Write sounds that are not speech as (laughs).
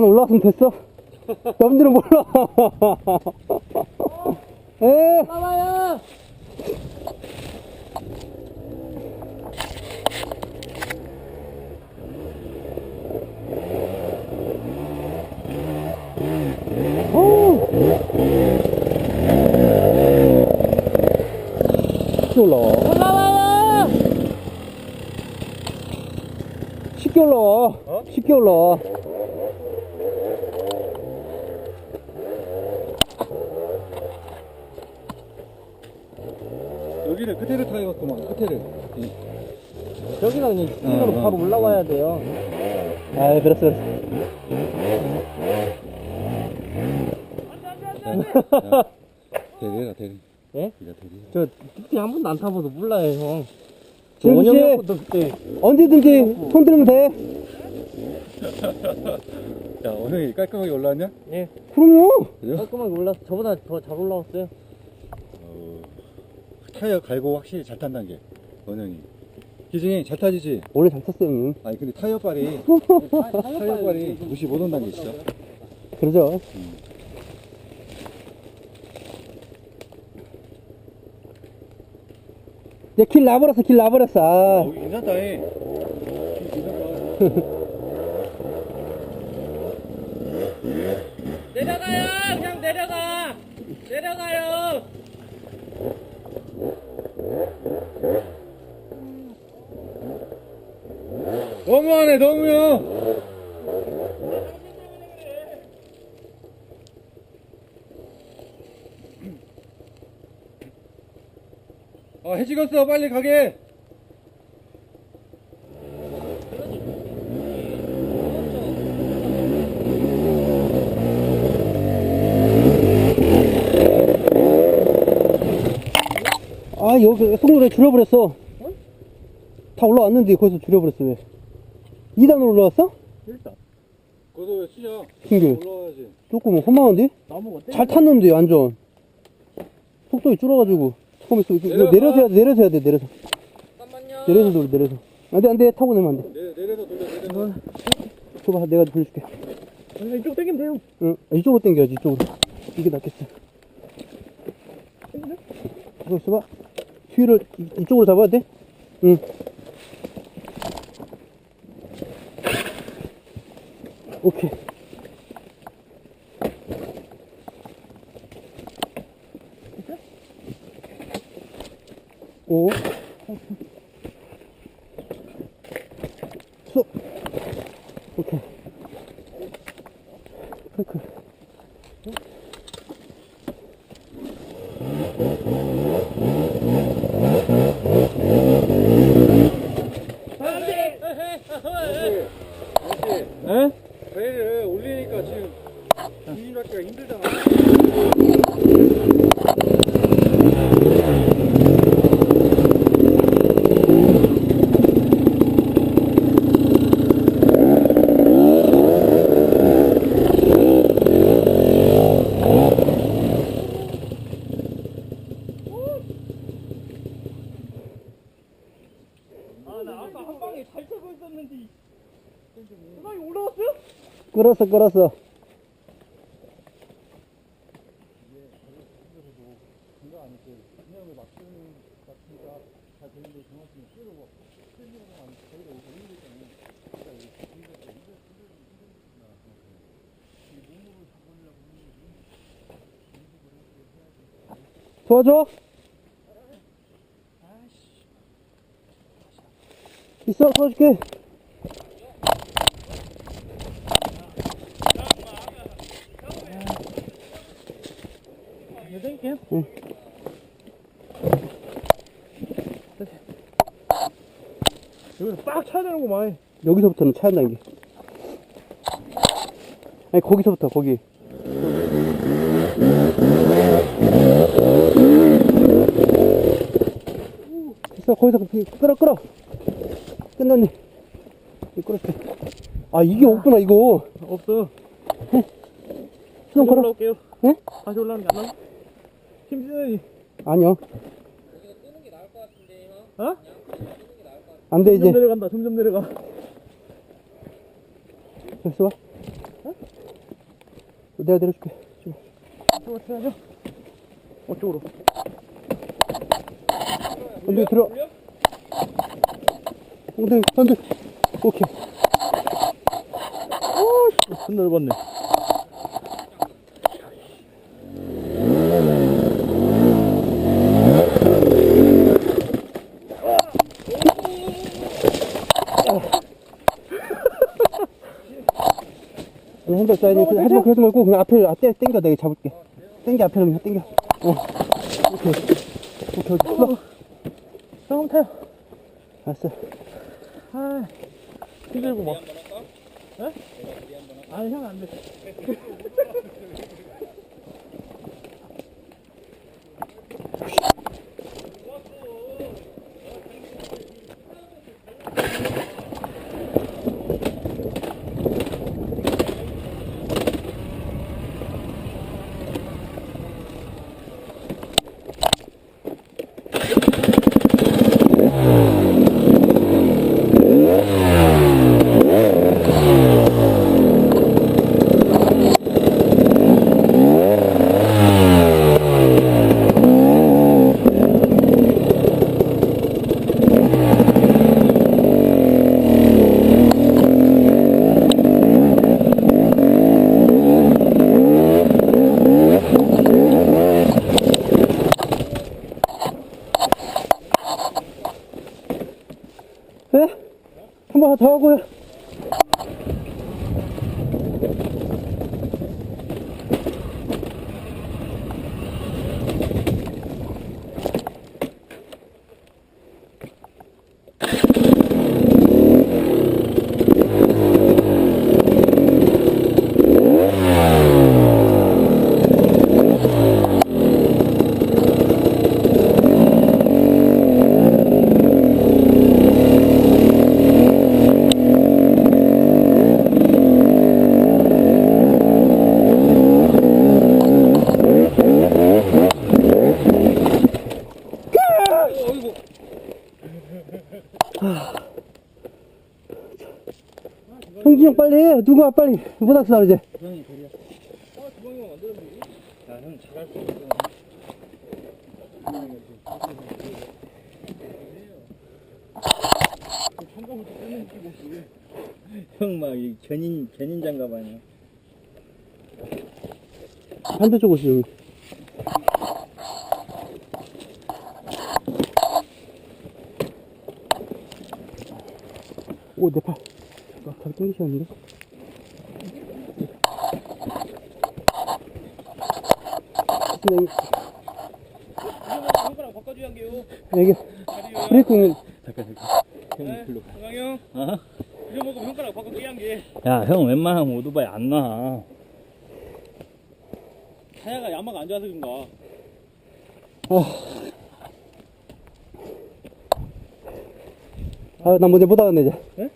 올라왔으면 됐어. 여러분들은 몰라. 에, 나와요. 쉽게 올라와. 쉽게 올라와. 쉽게 올라와. 여기를 끝에를 타야겠구만 끝에를 여기가 그냥 이쪽으로 어, 바로 어, 올라와야 돼요. 아, 그랬어, 그랬어. 대리가 대리 예? 네가 대리 저 그때 한 번도 안 타봐서 몰라요, 형. 저 지금 씨. 원형부터 그때 언제든지 손 들면 돼. (laughs) 야 오늘 깔끔하게 올라왔냐? 예 그럼요. 그죠? 깔끔하게 올라. 저보다 더 잘 올라왔어요. 어, 타이어 갈고 확실히 잘 탄다는 게 원영이 기증이 잘 타지지? 원래 잘 탔어요, 형님. 아니 근데 타이어 발이 타이어 발이 무시 못 온다는 게 있어 그러죠. 이제 길 나버렸어, 길 나버렸어. 아, 여기 괜찮다 해 내려가요. 그냥 내려가. 내려가요. 너무하네 너무요 아 해지겠어 빨리 가게 아, 여기 속도를 줄여버렸어. 다 올라왔는데 거기서 줄여버렸어, 왜? 2단으로 올라왔어? 일단 거기서 왜 쉬냐 신규. 올라와야지 조금 험한데? 나무가 떼. 잘 탔는데, 완전. 속도가 줄어가지고. 잠깐만, 있어. 이거. 내려서 해야 돼, 내려서 해야 돼, 내려서. 잠깐만요. 내려서 돌려, 내려서. 안 돼, 안 돼. 타고 내면 안 돼. 내, 내려서 돌려 내려서 줘봐, 내가 돌려줄게. 아니, 이쪽 당기면 돼요. 응, 이쪽으로 당겨야지, 이쪽으로. 이게 낫겠어. 이거 있어봐. 휠을 이- 이쪽으로 잡아야 돼? 응. 오케이. 오. 쏙. 오케이. 크크. 에? 배를 올리니까 지금 주인받기가 힘들잖아 아, 나 아까 한 방에 잘 쳐고 있었는데. 한 방에 올라왔어요? 끌었어, 끌었어. 도와줘? 있어, 도와줄게. 이거 당길게요. 응. 여기서 빡 쳐야 되는구만. 여기서부터는 차안 당겨. 아니, 거기서부터, 거기. 됐어, 거기서 그- 끌어, 끌어. 끝났네. 끌었어. 아, 이게 없구나, 이거. 없어. 수동 다시 걸어. 올라올게요. 예? 다시 올라오는 게안 나와? 힘쓰니. 아니요. 어? 안 돼, 점점 이제. 내려간다. 점점 내려가. 됐어 봐. 내가 내려줄게. 좀. 저거 쳐야죠. 어쪽으로. 엉덩이 들어. 엉덩이, 엉덩이. 오케이. 오씨, 손 넓었네. 핸들 써야 돼. 그냥 마, 그러지 말고, 그냥 앞에, 앞에 땡겨. 내가 잡을게. 땡겨, 앞에 그냥 땡겨. 어. 오케이. 오케이, 오케이. 흘러. 조금 타요. 알았어. 아, 힘들고 막. 에? 아니, 형 안 돼. (laughs) 한번 더 하고요. 형진이 형 빨리 해. 누가 빨리. 못 왔어, 이제. 형이 그래. 아, 주방이 형 만들었는데. 야, 형 잘할 수 있어. 장갑부터 끊는 끼고. 형막 견인 견인 장갑 아니야? 반대쪽 옷이 여기. 오, 내 팔. 아, 다리 땡기셨는데? 여기, 손가락 바꿔줘야 한게요. 여기, 다리요. 브레이크 있는, 잠깐 잠깐. 형 네, 글로. 건강 형. 어? 잊어먹으면 손가락 바꿔줘야 한 게. 야, 형 웬만하면 오토바이 안 나. 타야가 야마가 안 좋아서 그런가. 아, 나 먼저 못 이제. 예?